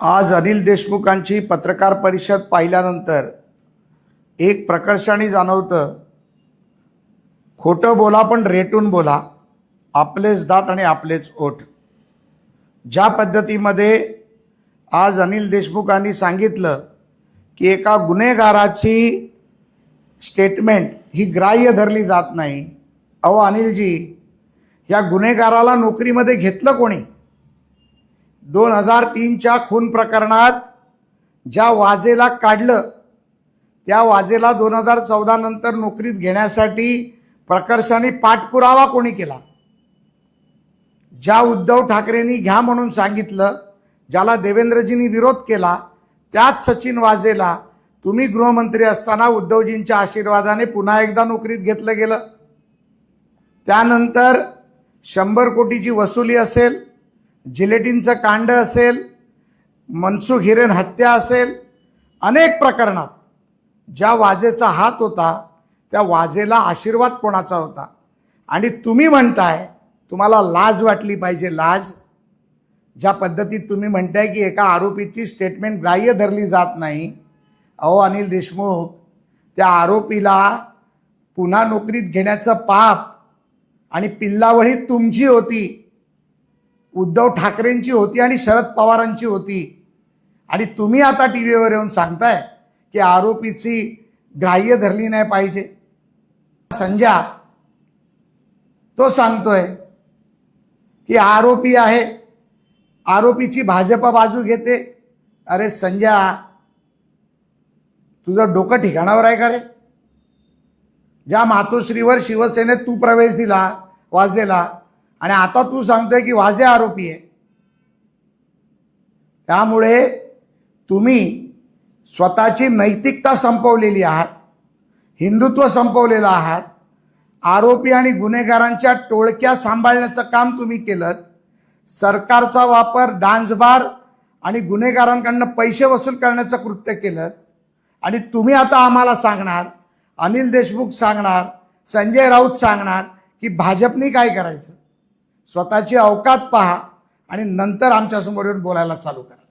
आज अनिल देशमुखांची पत्रकार परिषद पाहिल्यानंतर एक प्रकर्षाने जाणवतं खोटं बोला पण रेटून बोला आपलेच दात आणि आपलेच ओठ. ज्या पद्धतीमध्ये आज अनिल देशमुखांनी सांगितलं की एका गुन्हेगाराची स्टेटमेंट ही ग्राह्य धरली जात नाही. अहो अनिलजी या गुन्हेगाराला नोकरीमध्ये घेतलं कोणी? दोन हजार तीनच्या खून प्रकरणात ज्या वाजेला काढलं त्या वाजेला दोन हजार चौदा नंतर नोकरीत घेण्यासाठी प्रकर्षाने पाठपुरावा कोणी केला? ज्या उद्धव ठाकरेंनी घ्या म्हणून सांगितलं ज्याला देवेंद्रजींनी विरोध केला त्याच सचिन वाजेला तुम्ही गृहमंत्री असताना उद्धवजींच्या आशीर्वादाने पुन्हा एकदा नोकरीत घेतलं गेलं. त्यानंतर शंभर कोटीची वसुली असेल जिलेटिनचं कांड असेल मनसुख हिरेन हत्या असेल अनेक प्रकरणात ज्या वाजेचा हात होता त्या वाजेला आशीर्वाद कोणाचा होता? आणि तुम्ही म्हणताय तुम्हाला लाज वाटली पाहिजे लाज. ज्या पद्धतीत तुम्ही म्हणताय की एका आरोपीची स्टेटमेंट ग्राह्य धरली जात नाही. अहो अनिल देशमुख त्या आरोपीला पुन्हा नोकरीत घेण्याचं पाप आणि पिल्लावळी तुमची होती. उद्धव ठाकरेंची होती आणि शरद पवारांची होती. आणि तुम्ही आता टी व्हीवर येऊन सांगताय की आरोपीची ग्राह्य धरली नाही पाहिजे. संजा तो सांगतोय की आरोपी आहे. आरोपीची भाजपा बाजू घेते. अरे संजा तुझं डोकं ठिकाणावर आहे का रे? ज्या मातोश्रीवर शिवसेनेत तू प्रवेश दिला वाजेला आणि आता तू सांगतोय की वाजे आरोपी आहे. त्यामुळे तुम्ही स्वतःची नैतिकता संपवलेली आहात हिंदुत्व संपवलेलं आहात आरोपी आणि गुन्हेगारांच्या टोळक्या सांभाळण्याचं काम तुम्ही केलं सरकारचा वापर डान्सबार आणि गुन्हेगारांकडनं पैसे वसूल करण्याचं कृत्य केलं आणि तुम्ही आता आम्हाला सांगणार अनिल देशमुख सांगणार संजय राऊत सांगणार की भाजपनी काय करायचं? स्वतःची अवकात पहा आणि नंतर आमच्यासमोर येऊन बोलायला चालू करा.